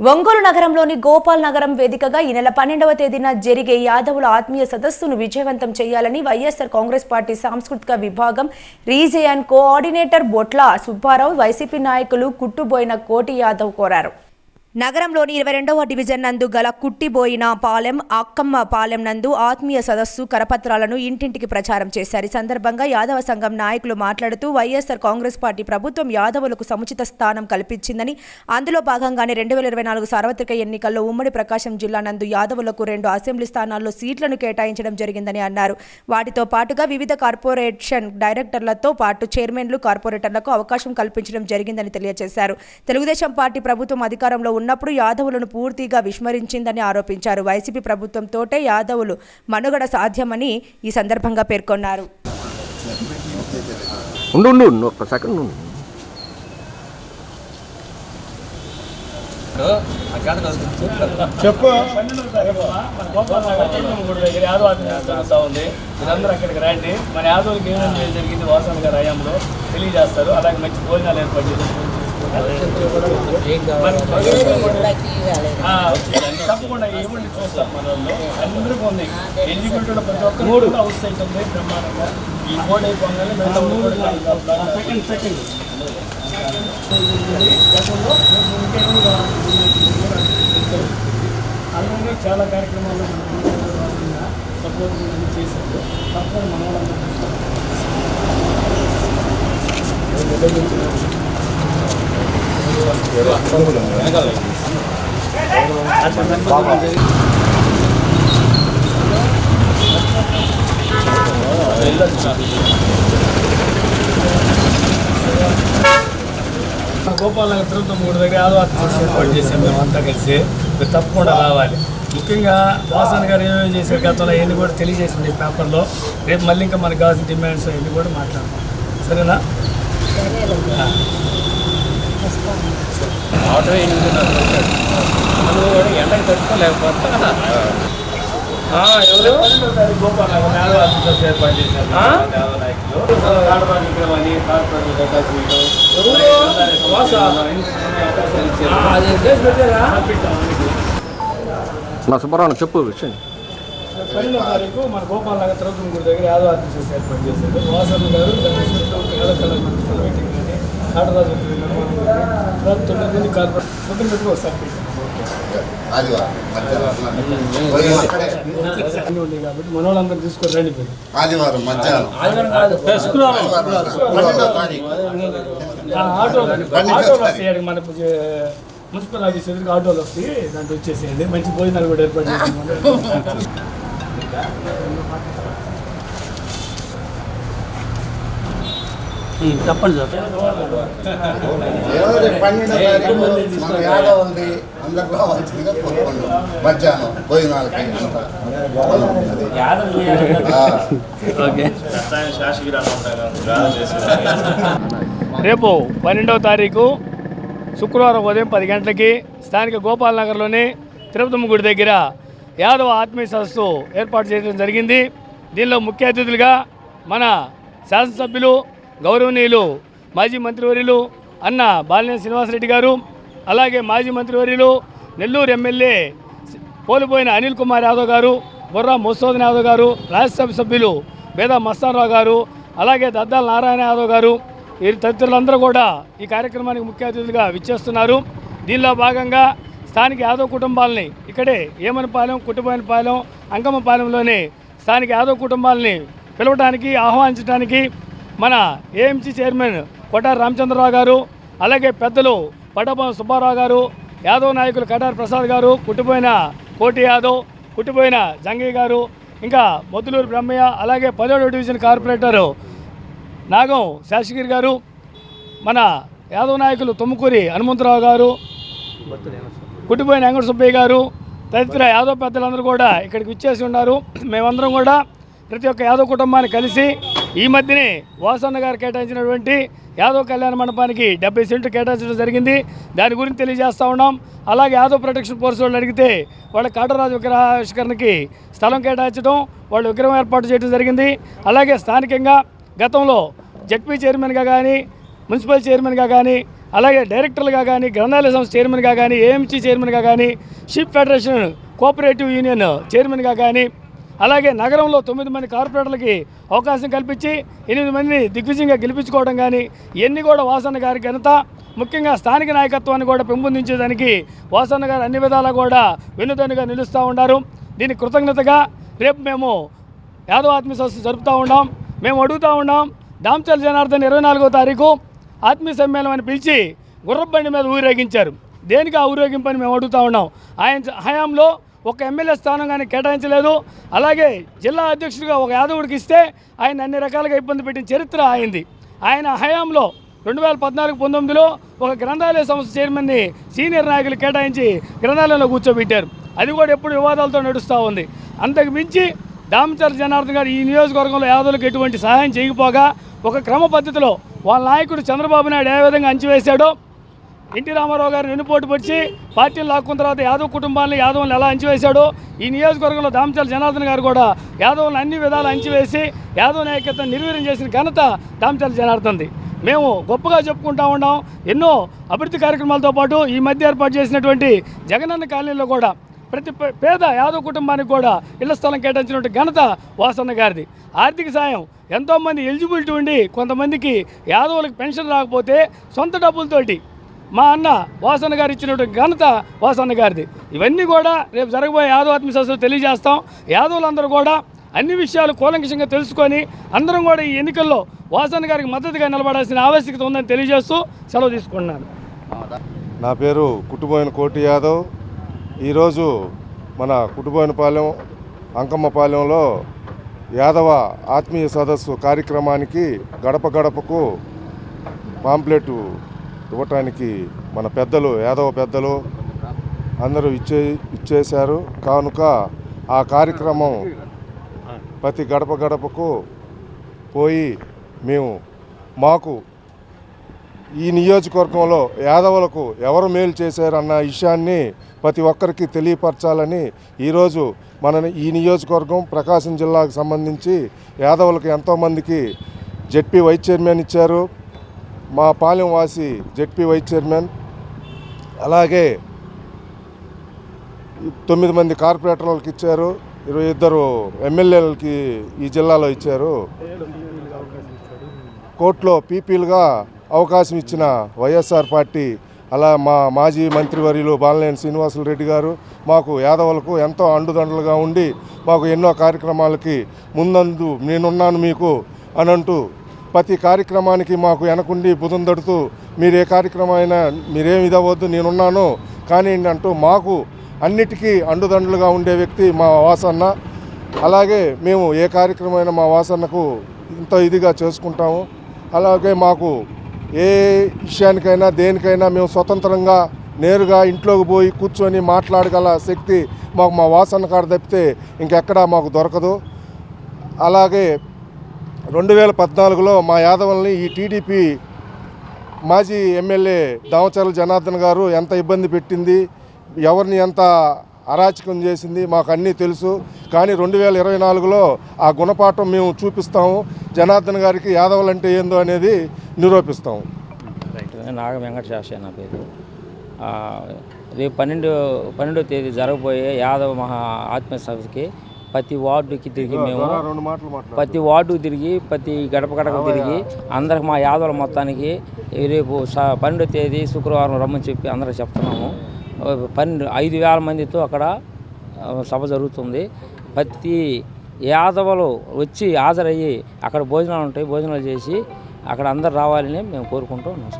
ఒంగోలు నగరంలోని గోపాల్ నగరం వేదికగా ఈ నెల పన్నెండవ తేదీన జరిగే యాదవుల ఆత్మీయ సదస్సును విజయవంతం చేయాలని వైఎస్ఆర్ కాంగ్రెస్ పార్టీ సాంస్కృతిక విభాగం region coordinator Botla Subbarao YCP నాయకులు కుట్టుబోయిన కోటి యాదవ్ కోరారు. నగరంలోని ఇరవై రెండవ డివిజన్ నందు గల కుట్టిబోయిన పాలెం అక్కమ్మ పాలెం నందు ఆత్మీయ సదస్సు కరపత్రాలను ఇంటింటికి ప్రచారం చేశారు. ఈ సందర్భంగా యాదవ సంఘం నాయకులు మాట్లాడుతూ వైఎస్ఆర్ కాంగ్రెస్ పార్టీ ప్రభుత్వం యాదవులకు సముచిత స్థానం కల్పించిందని అందులో భాగంగానే రెండు వేల ఇరవై నాలుగు సార్వత్రిక ఎన్నికల్లో ఉమ్మడి ప్రకాశం జిల్లా నందు యాదవులకు రెండు అసెంబ్లీ స్థానాల్లో సీట్లను కేటాయించడం జరిగిందని అన్నారు. వాటితో పాటుగా వివిధ కార్పొరేషన్ డైరెక్టర్లతో పాటు చైర్మన్లు కార్పొరేటర్లకు అవకాశం కల్పించడం జరిగిందని తెలియజేశారు. తెలుగుదేశం పార్టీ ప్రభుత్వం అధికారంలో ఉన్నప్పుడు యాదవులను పూర్తిగా విస్మరించిందని ఆరోపించారు. వైసీపీ ప్రభుత్వంతోటే యాదవులు మనుగడ సాధ్యమని ఈ సందర్భంగా పేర్కొన్నారు. చెప్పు జరుగుతూ ఉంది మీరందరూ అక్కడికి రండి. మన యాదవులకి ఏమేమి జరిగింది వాసన గారి హయాంలో తెలియజేస్తారు. అలాగే మంచి భోజనాలు ఏర్పాటు చేసి తప్పకుండా ఏముంది చూస్తారు మన వాళ్ళు అందరికీ ఉంది ఎన్నికల్లో ప్రతి ఒక్కరు హౌస్ సైట్ ఉంది బ్రహ్మాండంగా ఈ కోడ్ అయిపోగానే సెకండ్ సెకండ్ గతంలో అలాగే చాలా కార్యక్రమాలు సపోర్ట్ చేశారు తప్పని మన వాళ్ళందరూ చూస్తారు. తిరుపతి మూడు దగ్గర ఆదివారం ఏర్పాటు చేసాం మేమంతా కలిసి. మీరు తప్పకుండా రావాలి. ముఖ్యంగా వాసన్ గారు ఏమేమి చేశారు గతంలో అవన్నీ కూడా తెలియజేసింది పేపర్లో. రేపు మళ్ళీ ఇంకా మనకు కావాల్సిన డిమాండ్స్ అవన్నీ కూడా మాట్లాడతాం. సరేనా? ఆటో ఎనిమిదిన్నర వచ్చాడు మనం కూడా ఎండకి తట్టుకోలేకపోతా ఎవరు. నా సుబ్బారావు చెప్పు విషయం. పన్నెండో తారీఖు మన గోపాల్ నగర్ తిరుపతి గుడి దగ్గర యాదవ ఆఫీసెస్ ఏర్పాటు చేశారు. వాసన్న గారు దాని చుట్టూ యాదవ కాటరాజు నిర్మాణం తొమ్మిది మంది కార్పొరేట్ మొత్తం కాబట్టి మన వాళ్ళందరూ తీసుకొని రండి మీరు ఆదివారం మధ్యాహ్నం ఆటో ఆటోలు వస్తాయి మన మున్సిపల్ ఆఫీస్ ఎదురుగా ఆటోలు వస్తాయి దాంట్లో వచ్చేసేయండి మంచి భోజనాలు కూడా ఏర్పాటు చేస్తాం చెప్పండి సార్ ఎవరి పన్నెండో తారీఖు మన యాదవులది అందరు రావాల్సిందిగా కోరుకుంటాం మధ్యాహ్నం భోజనాలకి అంతా ఆ. ఓకే రేపు పన్నెండవ తారీఖు శుక్రవారం ఉదయం పది గంటలకి స్థానిక గోపాల్ నగర్లోని తిరుపతమ్మ గుడి దగ్గర యాదవ ఆత్మీయ సదస్సు ఏర్పాటు చేయడం జరిగింది. దీనిలో ముఖ్య అతిథులుగా మన శాసనసభ్యులు గౌరవనీయులు మాజీ మంత్రివర్యులు అన్న బాలినేని శ్రీనివాసరెడ్డి గారు అలాగే మాజీ మంత్రివర్యులు నెల్లూరు ఎమ్మెల్యే కోల్పోయిన అనిల్ కుమార్ యాదవ్ గారు బుర్రా మధుసూదన్ యాదవ్ గారు రాజ్యసభ సభ్యులు బేదా మస్తానరావు గారు అలాగే దద్దాల నారాయణ యాదవ్ గారు వీరి తదితరులందరూ కూడా ఈ కార్యక్రమానికి ముఖ్య అతిథులుగా విచ్చేస్తున్నారు. దీనిలో భాగంగా స్థానిక యాదవ్ కుటుంబాలని ఇక్కడే ఏమనపాలెం కుటుంబాయనపాలెం అంకమ్మపాలెంలోని స్థానిక యాదవ్ కుటుంబాలని పిలవడానికి ఆహ్వానించడానికి మన ఏఎంసీ చైర్మన్ కొటారి రామచంద్రరావు గారు అలాగే పెద్దలు పట్టభం సుబ్బారావు గారు యాదవ్ నాయకులు కటార్ ప్రసాద్ గారు కుట్టిపోయిన కోటి యాదవ్ కుట్టిపోయిన జంగయ్య గారు ఇంకా మొద్దులూరు బ్రహ్మయ్య అలాగే పదిహేడు డివిజన్ కార్పొరేటరు నాగం శాసగిరి గారు మన యాదవ్ నాయకులు తుమ్మకూరి హనుమంతరావు గారు కుట్టిపోయిన వెంకట సుబ్బయ్య గారు తదితర యాదవ్ పెద్దలందరూ కూడా ఇక్కడికి విచ్చేసి ఉన్నారు. మేమందరం కూడా ప్రతి ఒక్క యాదవ్ కుటుంబాన్ని కలిసి ఈ మధ్యనే వాసన్న గారు కేటాయించినటువంటి యాదవ్ కళ్యాణ మండపానికి డెబ్బై సెంట్లు కేటాయించడం జరిగింది. దాని గురించి తెలియజేస్తూ ఉన్నాం. అలాగే యాదవ్ ప్రొటెక్షన్ ఫోర్స్ వాళ్ళు అడిగితే వాళ్ళ కాటరాజు విగ్రహావిష్కరణకి స్థలం కేటాయించడం వాళ్ళు విగ్రహం ఏర్పాటు చేయడం జరిగింది. అలాగే స్థానికంగా గతంలో జడ్పీ చైర్మన్గా కానీ మున్సిపల్ చైర్మన్గా కానీ అలాగే డైరెక్టర్లుగా కానీ గ్రంథాలయ సంస్థ చైర్మన్గా కానీ ఏఎంసీ చైర్మన్గా కానీ షిప్ ఫెడరేషన్ కోఆపరేటివ్ యూనియన్ చైర్మన్గా కానీ అలాగే నగరంలో తొమ్మిది మంది కార్పొరేటర్లకి అవకాశం కల్పించి ఎనిమిది మందిని దిగ్విజయంగా గెలిపించుకోవడం కానీ ఇవన్నీ కూడా వాసన్న గారి ఘనత ముఖ్యంగా స్థానిక నాయకత్వాన్ని కూడా పెంపొందించేదానికి వాసన్న గారు అన్ని విధాలా కూడా వెన్నుదన్నుగా నిలుస్తూ ఉన్నారు. దీని కృతజ్ఞతగా రేపు మేము యాదవ ఆత్మీయ సదస్సు జరుపుతూ ఉన్నాం. మేము అడుగుతూ ఉన్నాం దాంచల్ జనార్దన్ ఇరవై నాలుగో తారీఖు ఆత్మీయ సమ్మేళనం అని పిలిచి గుర్రబండి మీద ఊరేగించారు. దేనికి ఆ ఊరేగింపని మేము అడుగుతూ ఉన్నాం. ఆయన హయాంలో ఒక ఎమ్మెల్యే స్థానం కానీ కేటాయించలేదు. అలాగే జిల్లా అధ్యక్షుడిగా ఒక యాదవుడికి ఇస్తే ఆయన అన్ని రకాలుగా ఇబ్బంది పెట్టిన చరిత్ర అయింది ఆయన హయాంలో రెండు వేల పద్నాలుగు పంతొమ్మిదిలో ఒక గ్రంథాలయ సంస్థ చైర్మన్ని సీనియర్ నాయకులు కేటాయించి గ్రంథాలయంలో కూర్చోబెట్టారు. అది కూడా ఎప్పుడు వివాదాలతో నడుస్తూ ఉంది. అంతకు మించి దామచర్ జనార్దన్ గారు ఈ నియోజకవర్గంలో యాదవులకు ఎటువంటి సహాయం చేయకపోగా ఒక క్రమ పద్ధతిలో వాళ్ళ నాయకుడు చంద్రబాబు నాయుడు ఏ విధంగా అంచివేశాడో ఎన్టీ రామారావు గారిని వెన్నుపోటు పొడిచి పార్టీని లాక్కున్న తర్వాత యాదవ్ కుటుంబాన్ని యాదవులను ఎలా అంచివేశాడో ఈ నియోజకవర్గంలో దామచల జనార్దన్ గారు కూడా యాదవ్ని అన్ని విధాలు అంచివేసి యాదవ్ నాయకత్వం నిర్వీర్యం చేసిన ఘనత దామచల జనార్దన్ది. మేము గొప్పగా చెప్పుకుంటా ఉన్నాం. ఎన్నో అభివృద్ధి కార్యక్రమాలతో పాటు ఈ మధ్య ఏర్పాటు చేసినటువంటి జగనన్న కాలనీలో కూడా ప్రతి పేద యాదవ్ కుటుంబానికి కూడా ఇళ్ళ స్థలం కేటాయించినటువంటి ఘనత వాసన్న గారిది. ఆర్థిక సాయం ఎంతోమంది ఎలిజిబిలిటీ ఉండి కొంతమందికి యాదవులకు పెన్షన్ రాకపోతే సొంత డబ్బులతోటి మా అన్న వాసన్న గారు ఇచ్చినటువంటి ఘనత వాసన్న గారిది. ఇవన్నీ కూడా రేపు జరగబోయే యాదవ ఆత్మశాస్త్రం తెలియజేస్తాం. యాదవులందరూ కూడా అన్ని విషయాలు కూలంకషంగా తెలుసుకొని అందరం కూడా ఈ ఎన్నికల్లో వాసన్న గారికి మద్దతుగా నిలబడాల్సిన ఆవశ్యకత ఉందని తెలియజేస్తూ సెలవు తీసుకున్నాను నా పేరు కుటుంబైన కోటి యాదవ్. ఈరోజు మన కుటుంబైనపాలెం అంకమ్మపాలెంలో యాదవ ఆత్మీయ సదస్సు కార్యక్రమానికి గడప గడపకు పాంప్లెట్ ఇవ్వటానికి మన పెద్దలు యాదవ పెద్దలు అందరూ ఇచ్చే ఇచ్చేశారు. కానుక ఆ కార్యక్రమం ప్రతి గడప గడపకు పోయి మేము మాకు ఈ నియోజకవర్గంలో యాదవులకు ఎవరు మేలు చేశారన్న విషయాన్ని ప్రతి ఒక్కరికి తెలియపరచాలని ఈరోజు మన ఈ నియోజకవర్గం ప్రకాశం జిల్లాకు సంబంధించి యాదవులకు ఎంతోమందికి జెడ్పీ వైస్ చైర్మన్ ఇచ్చారు. మా పాలెం వాసి జెడ్పీ వైస్ చైర్మన్ అలాగే తొమ్మిది మంది కార్పొరేటర్లకు ఇచ్చారు ఇరవై ఇద్దరు ఎమ్మెల్యేలకి ఈ జిల్లాలో ఇచ్చారు. కోర్టులో పీపీలుగా అవకాశం ఇచ్చిన వైఎస్ఆర్ పార్టీ అలా మా మాజీ మంత్రివర్యులు బాలనేని శ్రీనివాసులు రెడ్డి గారు మాకు యాదవులకు ఎంతో అండుదండలుగా ఉండి మాకు ఎన్నో కార్యక్రమాలకి ముందందు నేనున్నాను మీకు అని అంటూ ప్రతి కార్యక్రమానికి మాకు వెనకుండి బుధం దడుతూ మీరు ఏ కార్యక్రమం అయినా మీరేం ఇదవద్దు నేనున్నాను. కానీ అంటూ మాకు అన్నిటికీ అండుదండలుగా ఉండే వ్యక్తి మా వాసన్న. అలాగే మేము ఏ కార్యక్రమమైనా మా వాసన్నకు ఇంత ఇదిగా చేసుకుంటాము. అలాగే మాకు ఏ విషయానికైనా దేనికైనా మేము స్వతంత్రంగా నేరుగా ఇంట్లోకి పోయి కూర్చొని మాట్లాడగల శక్తి మాకు మా వాసన కాడ తప్పితే ఇంకెక్కడా మాకు దొరకదు. అలాగే రెండు వేల పద్నాలుగులో మా యాదవుల్ని ఈ టీడీపీ మాజీ ఎమ్మెల్యే దామచర్ల జనార్దన్ గారు ఎంత ఇబ్బంది పెట్టింది ఎవరిని ఎంత అరాచకం చేసింది మాకు అన్నీ తెలుసు. కానీ రెండు వేల ఇరవై నాలుగులో ఆ గుణపాఠం మేము చూపిస్తాము. జనార్దన్ గారికి యాదవులు అంటే ఏందో అనేది నిరూపిస్తాము. నాగ వెంకట శాస్త్రి నా పేరు. రేపు పన్నెండు పన్నెండో తేదీ జరగబోయే యాదవ మహా ఆత్మీయ సభకి ప్రతి వార్డుకి తిరిగి మేము ప్రతి వార్డు తిరిగి ప్రతి గడప గడప తిరిగి అందరికి మా యాదవుల మొత్తానికి రేపు పన్నెండో తేదీ శుక్రవారం రమ్మని చెప్పి అందరికి చెప్తున్నాము. పన్నెండు ఐదు వేల మందితో అక్కడ సభ జరుగుతుంది. ప్రతి యాదవులు వచ్చి హాజరయ్యి అక్కడ భోజనాలు ఉంటాయి భోజనాలు చేసి అక్కడ అందరు రావాలని మేము కోరుకుంటూ ఉన్నాం